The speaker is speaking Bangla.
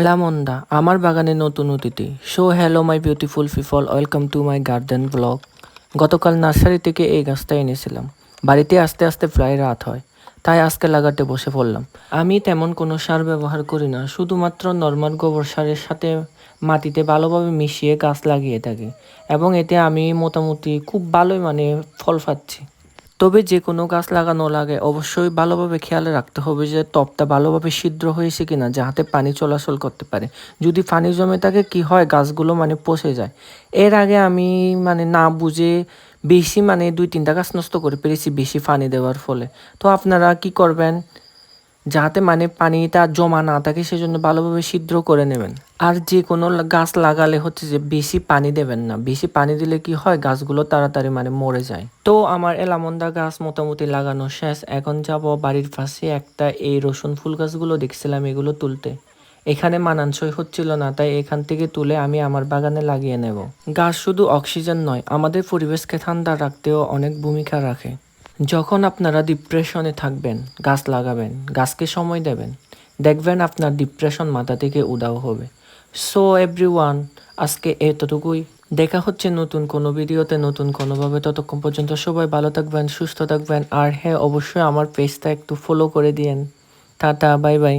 অ্যালামন্দা আমার বাগানে নতুন অতিথি। So hello my beautiful people welcome to my garden blog গতকাল নার্সারি থেকে এই গাছটা এনেছিলাম। বাড়িতে আস্তে আস্তে প্রায় রাত হয়, তাই আজকে লাগাতে বসে পড়লাম। আমি তেমন কোনো সার ব্যবহার করি না, শুধুমাত্র নর্মাল গোবর সারের সাথে মাটিতে ভালোভাবে মিশিয়ে গাছ লাগিয়ে থাকি। এবং এতে আমি মোটামুটি খুব ভালোই মানে ফল পাচ্ছি। তবে যে কোনো গাছ লাগানো লাগে। অবশ্যই ভালোভাবে খেয়াল রাখতে হবে যে টপটা ভালোভাবে ছিদ্র হয়েছে কিনা যাহাতে পানি চলাচল করতে পারে। যদি পানি জমে থাকে, কি হয়? গাছগুলো মানে পচে যায়। এর আগে আমি মানে না বুঝে বেশি মানে দুই তিনটা গাছ নষ্ট করে পেরেছি বেশি পানি দেওয়ার ফলে। তো আপনারা কি করবেন? যাতে মানে পানিটা জমা না থাকে, সেজন্য ভালোভাবে ছিদ্র করে নেবেন। আর যে কোনো গাছ লাগালে হচ্ছে যে বেশি পানি দেবেন না। বেশি পানি দিলে কি হয়, গাছগুলো তাড়াতাড়ি মানে মরে যায়। তো আমার এলামন্দা গাছ মোটামুটি লাগানো শেষ। এখন যাব বাড়ির পাশে একটা এই রসুন ফুল গাছগুলো দেখছিলাম এগুলো তুলতে। এখানে মানানসই হচ্ছিল না, তাই এখান থেকে তুলে আমি আমার বাগানে লাগিয়ে নেব। গাছ শুধু অক্সিজেন নয়, আমাদের পরিবেশকে ঠান্ডা রাখতেও অনেক ভূমিকা রাখে। যখন আপনারা ডিপ্রেশনে থাকবেন, গাছ লাগাবেন, গাছকে সময় দেবেন, দেখবেন আপনার ডিপ্রেশন মাথা থেকে উদাও হবে। সো এভরি ওয়ান আজকে এতটুকুই। দেখা হচ্ছে নতুন কোনো ভিডিওতে, নতুন কোনোভাবে। ততক্ষণ পর্যন্ত সবাই ভালো থাকবেন, সুস্থ থাকবেন। আর হ্যাঁ অবশ্যই আমার পেজটা একটু ফলো করে দিয়েন। Tata bye bye